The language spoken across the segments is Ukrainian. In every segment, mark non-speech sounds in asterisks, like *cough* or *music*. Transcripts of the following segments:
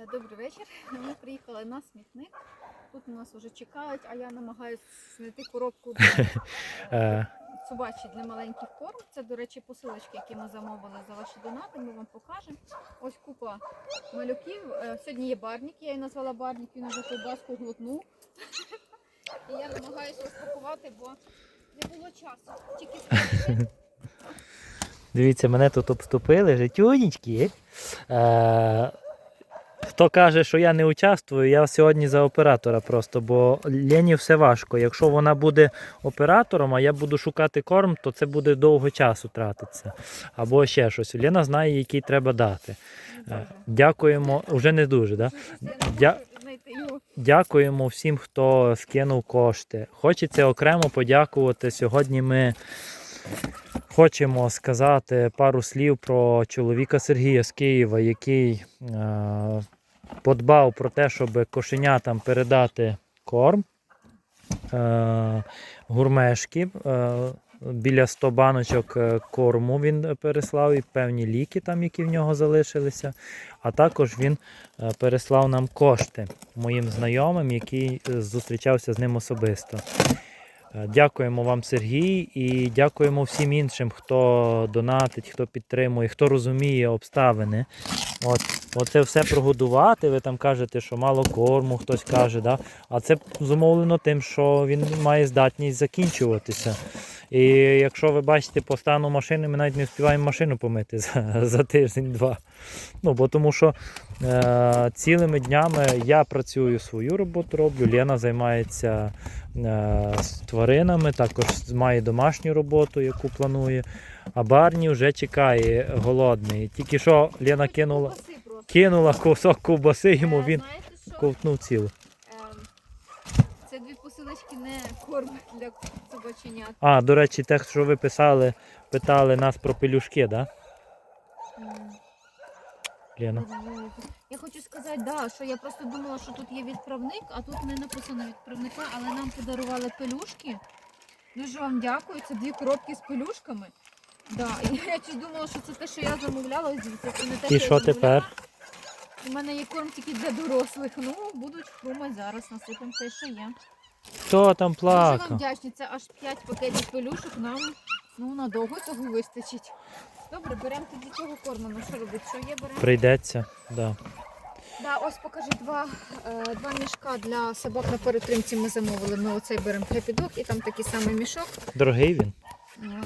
Е, Добрий вечір. *laughs* Ми приїхали на смітник. Тут нас вже чекають, а я намагаюся знайти коробку для *laughs* Е, собачі для маленьких корм. Це, до речі, посилочки, які ми замовили за ваші донати. Ми вам покажемо. Ось купа малюків. Е, Сьогодні є барнік, я її назвала барнік, він вже ковбаску глотнув. *laughs* І я намагаюся розпакувати, бо не було часу. Тільки дивіться, мене тут обступили, житюнічки. Хто каже, що я не участвую, я сьогодні за оператора просто, бо Лені все важко. Якщо вона буде оператором, а я буду шукати корм, то це буде довго часу тратитися. Або ще щось. Лена знає, який треба дати. Е, дякуємо, вже не дуже? Да? Дякуємо всім, хто скинув кошти. Хочеться окремо подякувати. Сьогодні ми хочемо сказати пару слів про чоловіка Сергія з Києва, який е, подбав про те, щоб кошенятам передати корм. Е, гурмешки. Е, біля 100 баночок е, корму він переслав і певні ліки, там, які в нього залишилися. А також він переслав нам кошти моїм знайомим, який зустрічався з ним особисто. Е, Дякуємо вам, Сергій, і дякуємо всім іншим, хто донатить, хто підтримує, хто розуміє обставини. От, оце все прогодувати. Ви там кажете, що мало корму, хтось каже, да? а це зумовлено тим, що він має здатність закінчуватися. І якщо ви бачите по стану машини, ми навіть не встигаємо машину помити за, *laughs* за тиждень-два. Ну, бо тому що е, цілими днями я працюю свою роботу, роблю, Лена займається е, з тваринами, також має домашню роботу, яку планує. А Барні вже чекає голодний. Тільки що Лена кинула, кинула кусок ковбаси йому, Е, він ковтнув цілу. Ем, Це дві посилочки не корм для собаченят. А, до речі, те, що ви писали, питали нас про пелюшки, да? Лена? Я хочу сказати, да, що я просто думала, що тут є відправник, а тут не написано відправника, але нам подарували пелюшки. Дуже вам дякую. Це дві коробки з пелюшками. Да, і я щось думала, що це те, що я замовляла. Це не те, І що я тепер? У мене є корм тільки для дорослих. Ну, будуть хрумати зараз, насипемо те, що є. Хто там Дуже вам плакав? вдячні. Це аж 5 пакетів пелюшок нам ну, надовго цього вистачить. Добре, беремо тоді цього корму. Ну що робити? Що є, беремо? Прийдеться, да. Да, ось покажи два, е, два мішка для собак на перетримці ми замовили. Ми оцей беремо Dog і там такий самий мішок. Дорогий він? Е,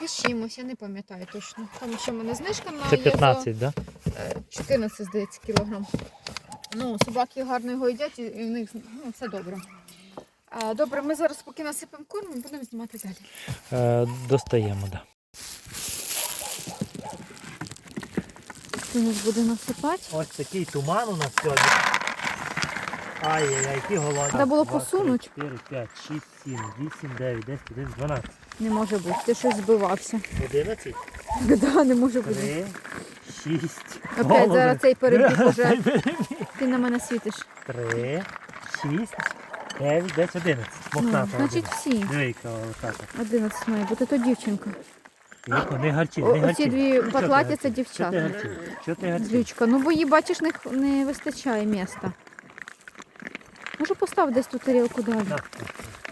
Без чимось, я не пам'ятаю точно. Там ще в мене знижка на Це є 15, да? е, 14, здається, кілограм. Ну, собаки гарно його їдять і в них ну, це добре. А, добре, ми зараз поки насипемо корм і будемо знімати далі. Е, достаємо, да. Хто нас буде насипати? Ось такий туман у нас сьогодні. Ай-яй-яй, які голодні. Треба було посунуть. 4, 5, 6, 7, 8, 9, 10, 11, 12. Не може бути, ти щось збивався. 11, *laughs* Да, не може бути. 3, 6. Опять зараз цей перебіг уже. Ти на мене світиш. 3, 6, 9, 10, 11. Ну, Мохната. значить всі. Двійка отака. 11 має бути, то дівчинка. Тихо, не гарчи, не гарчи. Оці дві Ну, що ти патлаті це гарчиш? Що ти дівчата. гарчиш? Ти гарчиш? Злючка. Ну бо їй, бачиш, не, х- не вистачає міста. Може постав десь ту тарілку далі. Так,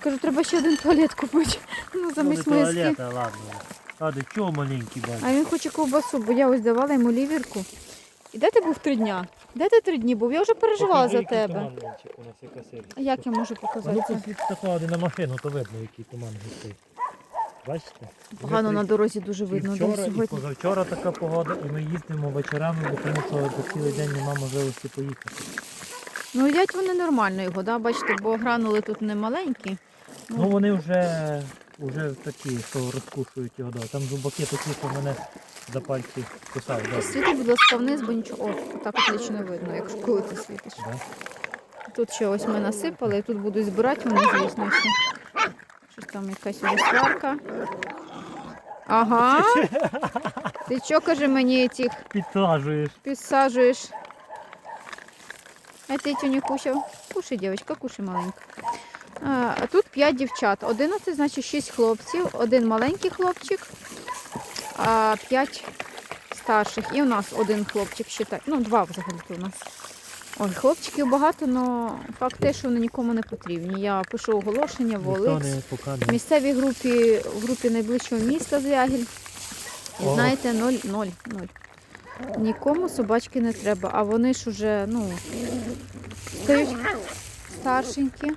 Кажу, треба ще один туалет купити. Ну, Ну, замість не миски. туалета, ладно. А до чого маленький бачиш? А він хоче ковбасу, бо я ось давала йому лівірку. І де ти був три дня? Де ти три дні був? Я вже переживала за тебе. Як я можу показати? Ну, це? посвіт на машину, то видно, який туман густий. Бачите? Погано на дорозі дуже видно. і вчора, і позавчора така погода, і ми їздимо вечорами, бо тому що цілий день немає можливості поїхати. Ну їдять вони нормально його, да? бачите, бо гранули тут не маленькі. Ну вони вже, вже такі, що розкушують його. Да. Там зубаки такі, що мене за пальці кусають. Да. Світи, будь ласка, вниз, бо нічого. О, так отлично видно, якщо коли ти світиш. Да. Тут ще ось ми насипали, і тут будуть збирати вони, звісно, ще. Щось там якась уже сварка. Ага. Ти що, каже, мені цих Підсаджуєш. підсаджуєш? А ти не кушав? Кушай, дівчинка, кушай маленька. Тут 5 дівчат. 11, значить 6 хлопців, один маленький хлопчик, а 5 старших. І у нас один хлопчик считай. Ну, два взагалі у нас. Ой, хлопчиків багато, але факт те, що вони нікому не потрібні. Я пишу оголошення в показує. В місцевій групі, в групі найближчого міста Звягіль. І знаєте, ноль, ноль, ноль. Нікому собачки не треба, а вони ж уже, ну, стають старшенькі.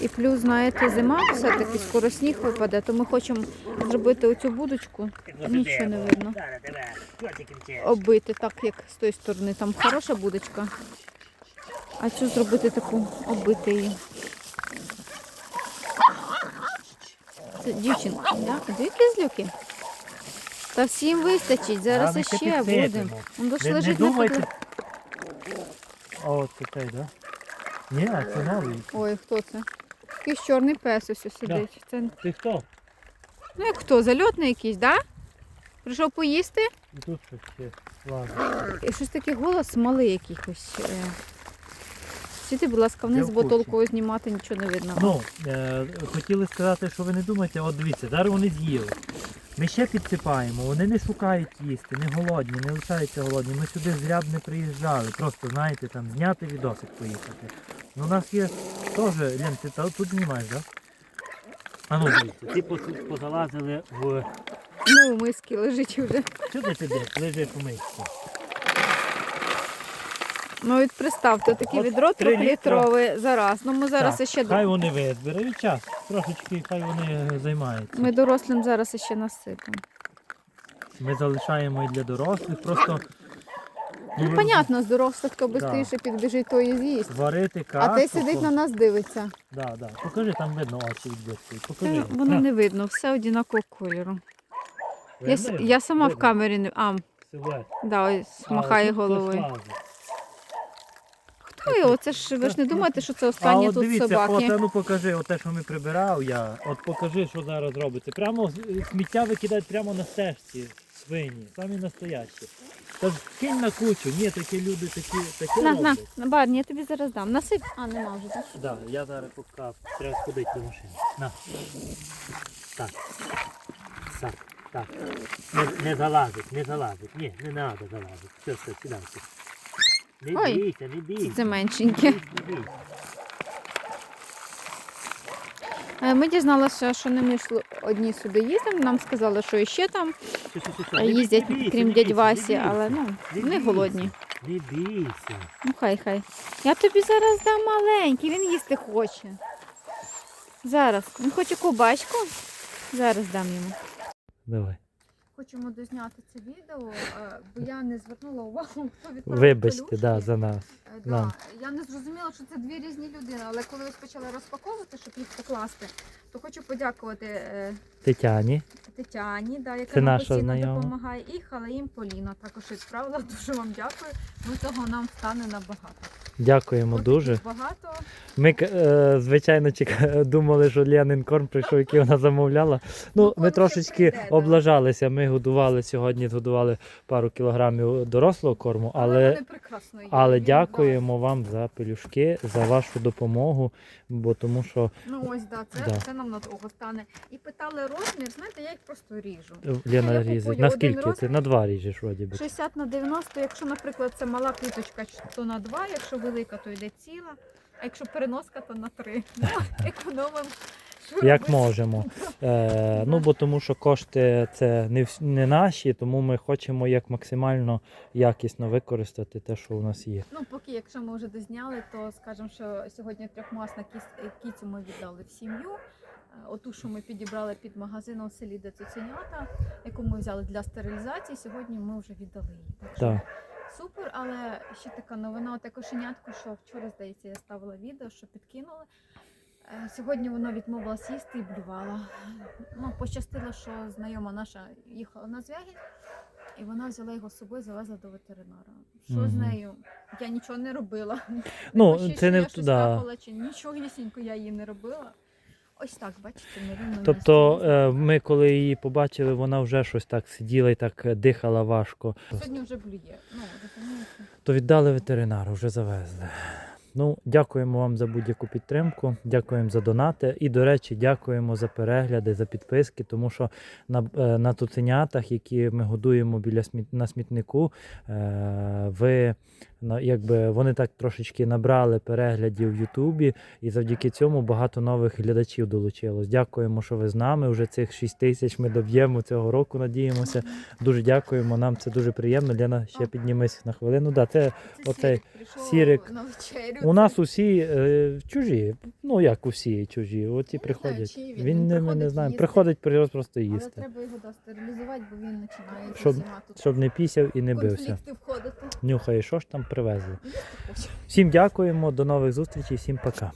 І плюс, знаєте, зима все-таки скоро сніг випаде, то ми хочемо зробити оцю будочку, нічого не видно. Оббити так, як з тої сторони. Там хороша будочка. А цю зробити таку, оббити її. Це дівчинка, да? Дві кізлюки. Та всім вистачить, зараз ми іще ще будемо. підсипемо. Не, не лежить на думайте. котлі. О, це той, да? Ні, це новий. Ой, хто це? Якийсь чорний пес ось сидить. Це, Ти хто? ну як хто, зальотний якийсь, да? Прийшов поїсти? І тут щось лазить. І щось такий голос малий якийсь. Е. Сіти, будь ласка, вниз, в бо курсі. знімати нічого не видно. Ну, е, хотіли сказати, що ви не думаєте, от дивіться, зараз вони з'їли. Ми ще підсипаємо, вони не шукають їсти, не голодні, не лишаються голодні. Ми сюди зряд не приїжджали. Просто, знаєте, там зняти відосик поїхати. Ну, у нас є теж, Лен, ти та- тут знімаєш, так? Да? А ну дивіться, ті пос- позалазили в. Ну, у миски лежить вже. Що ти? Лежиш у мисці. Ну, от представте, таке От відро три трьохлітрове зараз. Ну, ми зараз Так, ще Хай вони визбирають час. Трошечки хай вони займаються. ми дорослим зараз ще насипемо. Ми залишаємо і для дорослих. Просто Ну, ви понятно, з дорослих, хто швидше підбіжить, то і з'їсть. Варити А кашу. той сидить на нас дивиться. Да, да. Покажи, там видно очі відбитки. Та Покажи. Воно не видно, все однакового кольору. Я, с- видно? я сама в Видно. камері не. А, Силует. да, ось А, махає тут хтось головою. лазить. Хто його? Це ж ви ж не думаєте, що це А останні от тут дивіться, собаки. от, ну покажи, от те, що ми прибирав я. От покажи, що зараз робиться. Прямо з- сміття викидають прямо на стежці свині, самі настоящі. Та кинь на кучу. Ні, такі люди такі, такі На, на, роблять. на барні, я тобі зараз дам. Насип. А, нема вже, так? Да, я зараз поки треба сходити до машини. На. Так. Так, так. Не, не залазить, не залазить. Ні, не треба залазити. Все, все, сідайте. Не Ой, бійся, не бійся. Це Не меншеньке. бійся, не бійся. Е, Ми дізналися, що не ми одні сюди їздимо. Нам сказали, що іще там їздять, крім дядь Васі, але ну, вони голодні. Не бійся. Ну хай хай. Я тобі зараз дам маленький, він їсти хоче. Зараз. Він хоче кубачку. Зараз дам йому. Давай. Хочемо дозняти це відео, е, бо я не звернула увагу, *laughs* хто відправив Вибачте, да, за нас. Е, Да. нам. Я не зрозуміла, що це дві різні людини, але коли ось почала розпаковувати, щоб їх покласти, то хочу подякувати е, Тетяні. Тетяні, да, яка Це нам постійно допомагає, і Халаїм Поліна також відправила. *laughs* Дуже вам дякую. Ну того нам стане набагато. Дякуємо дуже. Багато. Ми, е, звичайно, *laughs* думали, що Ленин корм прийшов, який вона замовляла. Ну, Ну, ми трошечки прийде, облажалися. Ми годували сьогодні, годували пару кілограмів дорослого корму, але, але дякуємо вам за пелюшки, за вашу допомогу, бо тому що. Ну ось да, це, Да. це нам надовго стане. І питали розмір, знаєте, я їх просто ріжу. е, Лена я різить. купую Наскільки ти? На два ріжеш, вроді би. 60 на 90, якщо, наприклад, це мала квіточка, то на 2, якщо велика, то йде ціла, а якщо переноска, то на 3. Ну, економимо. Як можемо. Е, ну, бо тому що кошти це не, вс- не наші, тому ми хочемо як максимально якісно використати те, що у нас є. Ну, поки, якщо ми вже дозняли, то скажемо, що сьогодні трьохмасна кіс- кіцю ми віддали в сім'ю. Е, Оту, що ми підібрали під магазином в селі де цуценята, яку ми взяли для стерилізації, сьогодні ми вже віддали її. Так що Так. Супер, але ще така новина, оте кошенятко, що вчора, здається, я ставила відео, що підкинули. Е, Сьогодні воно відмовилось їсти і блювало. Ну, пощастило, що знайома наша їхала на звягіль, і вона взяла його з собою, завезла до ветеринара. Що з нею? Я нічого не робила. Ну, Пишіть, це не щось да. капала, чи нічого я її не робила. Ось так, бачите, нерівно Тобто е, ми, коли її побачили, вона вже щось так сиділа і так е, дихала важко. Сьогодні вже блює. Ну, розумієте? То віддали ветеринару, вже завезли. Ну, дякуємо вам за будь-яку підтримку, дякуємо за донати. І, до речі, дякуємо за перегляди, за підписки, тому що на, е, на туценятах, які ми годуємо біля сміт, на смітнику, е, ви якби вони так трошечки набрали переглядів в Ютубі, і завдяки цьому багато нових глядачів долучилось. Дякуємо, що ви з нами. Уже цих 6 тисяч ми доб'ємо цього року. Надіємося. Дуже дякуємо. Нам це дуже приємно. Лена, ще піднімись на хвилину. Да, це Це Оцей Сірик Сірик. У нас усі е, чужі. Ну як усі чужі. Оті Я приходять. знаю, чий він. Він, Він не, ми не приходить знаємо. їсти. Приходить при- просто Але їсти. треба його да, стерилізувати, бо він починає Щоб- Щоб не пісяв і не бився. конфлікти входити. Нюхає, що ж там привезли. Всім дякуємо, до нових зустрічей, всім пока.